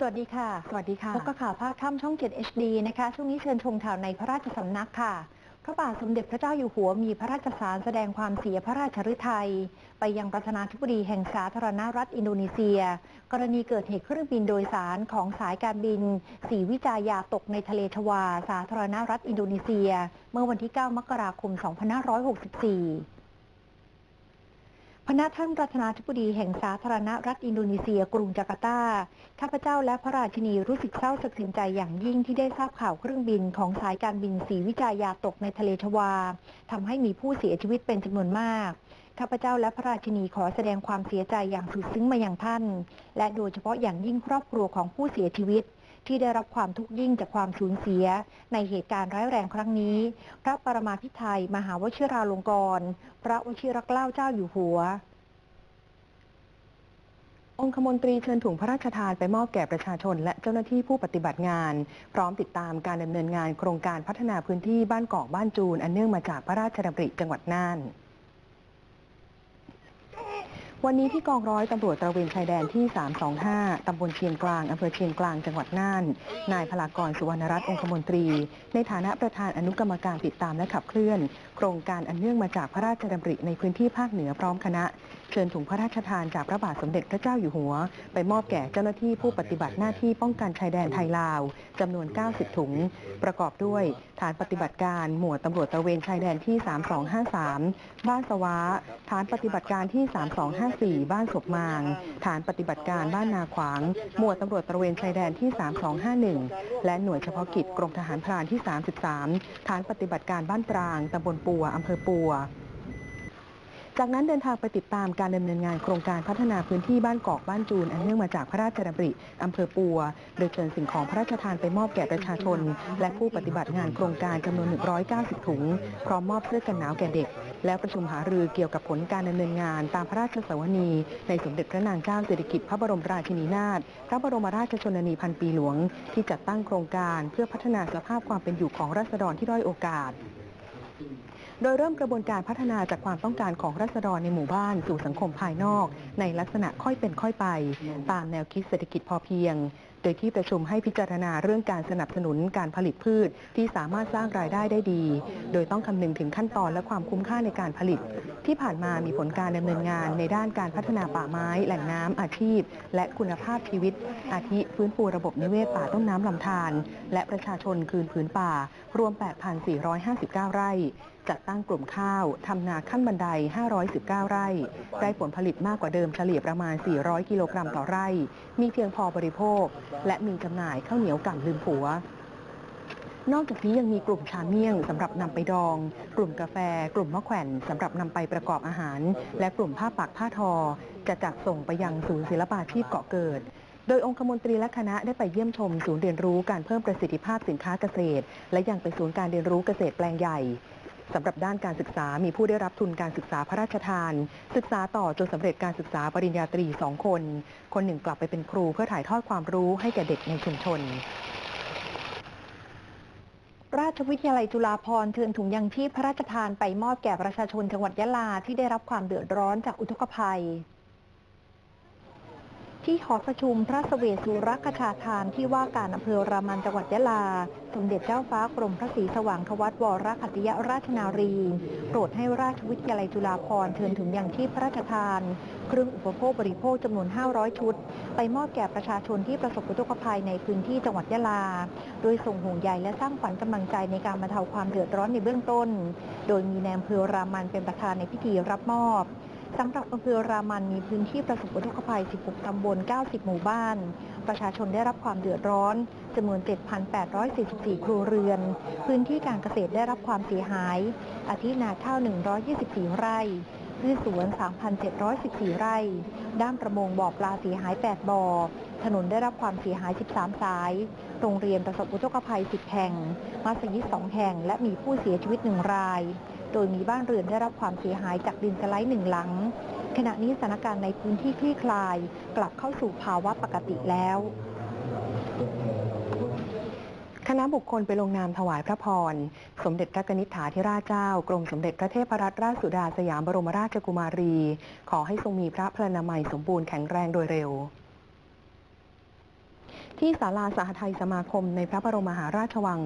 สวัสดีค่ะ สวัสดีค่ะ พบกับข่าวภาคค่ำช่อง7 HD นะคะ ช่วงนี้เชิญชมข่าวในพระราชสำนักค่ะ พระบาทสมเด็จพระเจ้าอยู่หัวมีพระราชสารแสดงความเสียพระราชฤทัย ไปยังประธานาธิบดีแห่งสาธารณรัฐอินโดนีเซีย กรณีเกิดเหตุเครื่องบินโดยสารของสายการบิน สีวิจายาตกในทะเลทวา สาธารณรัฐอินโดนีเซีย เมื่อวันที่ 9 มกราคม 2564 พระนาท่านประธานาธิบดีแห่งสาธารณรัฐอินโดนีเซีย กรุงจาการ์ตา ข้าพเจ้าและพระราชินีรู้สึกเศร้าสะเทือนใจอย่างยิ่งที่ได้ทราบข่าวเครื่องบินของสายการบินสีวิจายาตกในทะเลทวาทำให้มีผู้เสียชีวิตเป็นจำนวนมาก ข้าพเจ้าและพระราชินีขอแสดงความเสียใจอย่างสุดซึ้งมาอย่างท่าน และโดยเฉพาะอย่างยิ่งครอบครัวของผู้เสียชีวิต ที่ได้รับความทุกข์ยิ่งจากความสูญเสีย ในเหตุการณ์ร้ายแรงครั้งนี้ พระปรมาภิไธยมหาวชิราลงกรณ์พระวชิรเกล้าเจ้าอยู่หัว องคมนตรีเชิญถุงพระราชทานไปมอบแก่ประชาชน และเจ้าหน้าที่ผู้ปฏิบัติงาน พร้อมติดตามการดำเนินงานโครงการพัฒนาพื้นที่บ้านเกาะบ้านจูน อันเนื่องมาจากพระราชดำริจังหวัดน่าน วันนี้ที่กองร้อยตำรวจตระเวนชายแดนที่ 325 ตำบลเชียงกลาง อำเภอเชียงกลาง จังหวัดน่าน นายพลากรสุวรรณรัตน์องคมนตรี ในฐานะประธานอนุกรรมการติดตามและขับเคลื่อน โครงการอันเนื่องมาจากพระราชดำริในพื้นที่ภาคเหนือพร้อมคณะ เชิญถุงพระราชทานจากพระบาทสมเด็จพระเจ้าอยู่หัว ไปมอบแก่เจ้าหน้าที่ผู้ปฏิบัติหน้าที่ป้องกันชายแดนไทยลาวจำนวน 90 ถุง ประกอบด้วย ฐานปฏิบัติการหมวดตำรวจตระเวนชายแดนที่ 3253 บ้านสวาฐานปฏิบัติการที่ 325 4 บ้านศพมาง ฐานปฏิบัติการบ้านนาขวาง หมวดตำรวจตระเวนชายแดนที่ 3251 และหน่วยเฉพาะกิจกรมทหารพรานที่ 33 ฐานปฏิบัติการบ้านปรางตำบลปัวอำเภอปัว จากนั้นเดินทางไปติดตามการดำเนินงานโครงการพัฒนาพื้นที่บ้านกอกบ้านจูนอันเนื่องมาจากพระราชดำริอำเภอปัว โดยเชิญสิ่งของพระราชทานไปมอบแก่ประชาชน และผู้ปฏิบัติงานโครงการจำนวน 190 ถุง พร้อมมอบเสื้อกันหนาวแก่เด็ก แล้วประชุมหารือเกี่ยวกับผลการดำเนินงานตามพระราชสวนี ในสมเด็จพระนางเจ้าสิริกิติ์พระบรมราชินีนาถพระบรมราชชนนีพันปีหลวง ที่จัดตั้งโครงการเพื่อพัฒนาสภาพความเป็นอยู่ของราษฎรที่ด้อยโอกาส โดยเริ่มกระบวนการพัฒนาจากความต้องการของรัษฎรในหมู่บ้านสู่สังคมภายนอก ในลักษณะค่อยเป็นค่อยไป ตามแนวคิดเศรษฐกิจพอเพียง โดยที่ประชุมให้พิจารณาเรื่องการสนับสนุนการผลิตพืชที่สามารถสร้างรายได้ได้ดี โดยต้องคำนึงถึงขั้นตอนและความคุ้มค่าในการผลิต ที่ผ่านมามีผลการดำเนินงานในด้านการพัฒนาป่าไม้ แหล่งน้ำอาชีพ และคุณภาพชีวิต อาทิฟื้นฟูระบบนิเวศป่าต้นน้ำลำธารและประชาชนคืนผืนป่า รวม 8,459 ไร่ จัดตั้งกลุ่มข้าวทำนาขั้นบันได 519 ไร่ ได้ผลผลิตมากกว่าเดิมเฉลี่ยประมาณ 400 กิโลกรัมต่อไร่ มีเพียงพอบริโภค และมีจำหน่ายข้าวเหนียวก่ำลืมผัวนอกจากนี้ยังมีกลุ่มชาเมี่ยงสำหรับนำไปดอง กลุ่มกาแฟ กลุ่มมะแขวนสำหรับนำไปประกอบอาหาร และกลุ่มผ้าปักผ้าทอ จะจัดส่งไปยังศูนย์ศิลปาชีพเกาะเกิด โดยองคมนตรีและคณะได้ไปเยี่ยมชมศูนย์เรียนรู้การเพิ่มประสิทธิภาพสินค้าเกษตร และยังเป็นศูนย์การเรียนรู้เกษตรแปลงใหญ่ สำหรับด้านการศึกษามีผู้ได้รับทุนการศึกษาพระราชทาน ศึกษาต่อจนสำเร็จการศึกษาปริญญาตรีสองคน คนหนึ่งกลับไปเป็นครูเพื่อถ่ายทอดความรู้ให้แก่เด็กในชุมชนราชวิทยาลัยจุฬาภรณ์เชิญถุงยังชีพพระราชทานไปมอบแก่ประชาชนจังหวัดยะลาที่ได้รับความเดือดร้อนจากอุทกภัย ที่หอประชุมพระสเวสสุรคชาทานที่ว่าการอำเภอรามันจังหวัดยะลา สมเด็จเจ้าฟ้ากรมพระศรีสว่างทวัตวรคัตยราชนารี โปรดให้ราชวิทยาลัยจุฬาภรณ์เชิญถุงยังชีพพระราชทาน เครื่องอุปโภคบริโภคจำนวน 500 ชุด ไปมอบแก่ประชาชนที่ประสบอุทกภัยในพื้นที่จังหวัดยะลา โดยส่งห่วงใยและสร้างขวัญกำลังใจในการบรรเทาความเดือดร้อนในเบื้องต้น โดยมีแนมเพอรามันเป็นประธานในพิธีรับมอบ สำหรับอำเภอรามันมีพื้นที่ประสบอุทกภัย 16 ตำบล 90 หมู่บ้าน ประชาชนได้รับความเดือดร้อนจำนวน 7,844 ครัวเรือน พื้นที่การเกษตรได้รับความเสียหาย อาทินาข้าว 124 ไร่ พืชสวน 3,714 ไร่ ด้านประมงบ่อปลาเสียหาย 8 บ่อ ถนนได้รับความเสียหาย 13 สาย โรงเรียนประสบอุทกภัย 10 แห่ง มัสยิด 2 แห่ง และมีผู้เสียชีวิต 1 ราย โดยมีบ้านเรือนได้รับความเสียหายจากดินสไลด์หนึ่งหลัง ขณะนี้สถานการณ์ในพื้นที่คลี่คลาย กลับเข้าสู่ภาวะปกติแล้วคณะบุคคลไปลงนามถวายพระพร สมเด็จพระกนิษฐาธิราชเจ้า กรมสมเด็จพระเทพรัตนราชสุดาสยามบรมราชกุมารี ขอให้ทรงมีพระพลานามัยสมบูรณ์แข็งแรงโดยเร็ว ที่ศาลาสหไทยสมาคมในพระบรมมหาราชวัง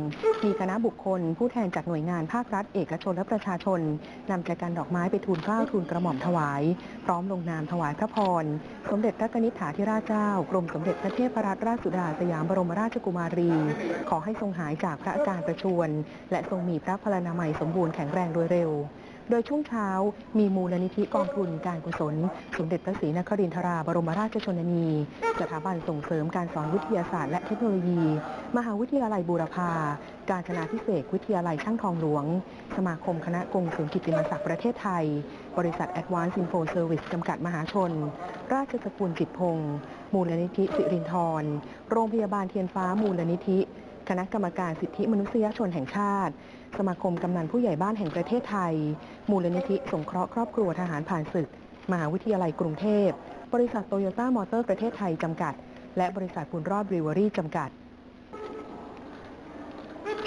มีคณะบุคคล ผู้แทนจากหน่วยงานภาครัฐ เอกชนและประชาชนนำแจกันดอกไม้ไปทูลเกล้าทูลกระหม่อมถวาย พร้อมลงนามถวายพระพร สมเด็จพระนิษฐาธิราชเจ้ากรมสมเด็จพระเทพรัตนราชสุดาสยามบรมราชกุมารี ขอให้ทรงหายจากพระอาการประชวรและทรงมีพระพลานามัยสมบูรณ์แข็งแรงโดยเร็ว โดยช่วงเช้ามีมูลนิธิกองทุนการกุศล สมเด็จพระศรีนครินทราบรมราชชนนี สถาบันส่งเสริมการสอนวิทยาศาสตร์และเทคโนโลยี มหาวิทยาลัยบูรพา การจนาพิเศษวิทยาลัยช่างทองหลวง สมาคมคณะกงสุลกิตติมศักดิ์ประเทศไทย บริษัท Advanced Info Service จำกัดมหาชน ราชสกุลจิตพงศ์มูลนิธิสิรินทร โรงพยาบาลเทียนฟ้ามูลนิธิ คณะกรรมการสิทธิมนุษยชนแห่งชาติ สมาคมกำนันผู้ใหญ่บ้านแห่งประเทศไทย มูลนิธิสงเคราะห์ครอบครัวทหารผ่านศึก มหาวิทยาลัยกรุงเทพ บริษัทโตโยต้ามอเตอร์ประเทศไทยจำกัด และบริษัทบุญรอดบริวอรี่จำกัด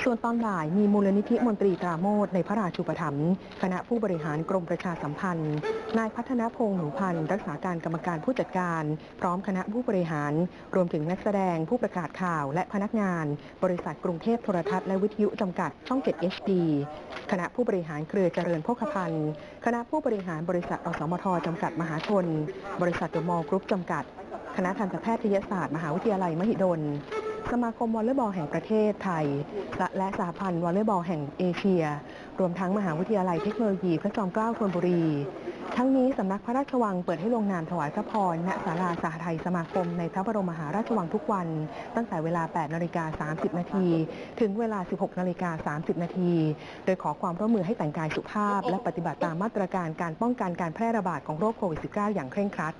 ส่วนตอนบ่ายมีมูลนิธิมนตรีตราโมดในพระราชูปถัมภ์คณะผู้บริหารกรมประชาสัมพันธ์ นายพัฒนพงษ์หนูพันธ์รักษาการกรรมการผู้จัดการ พร้อมคณะผู้บริหาร รวมถึงนักแสดงผู้ประกาศข่าวและพนักงาน บริษัทกรุงเทพโทรทัศน์และวิทยุจำกัดช่อง 7 HD คณะผู้บริหารเครือเจริญโภคภัณฑ์คณะผู้บริหารบริษัทอสมทจำกัดมหาชน บริษัทเดอะมอลล์กรุ๊ปจำกัด คณะทันตแพทยศาสตร์มหาวิทยาลัยมหิดล สมาคมวอลเลย์บอลแห่งประเทศไทย และสหพันธ์วอลเลย์บอลแห่งเอเชีย รวมทั้งมหาวิทยาลัยเทคโนโลยีพระจอมเกล้าธนบุรี ทั้งนี้สำนักพระราชวังเปิดให้ลงนามถวายพระพรณศาลาสหไทยสมาคมในพระบรมมหาราชวังทุกวัน ตั้งแต่เวลา 8 นาฬิกา 30 นาที ถึงเวลา 16 นาฬิกา 30 นาที โดยขอความร่วมมือให้แต่งกายสุภาพ และปฏิบัติตามมาตรการการป้องกันการแพร่ระบาดของโรคโควิด -19 อย่างเคร่งครัด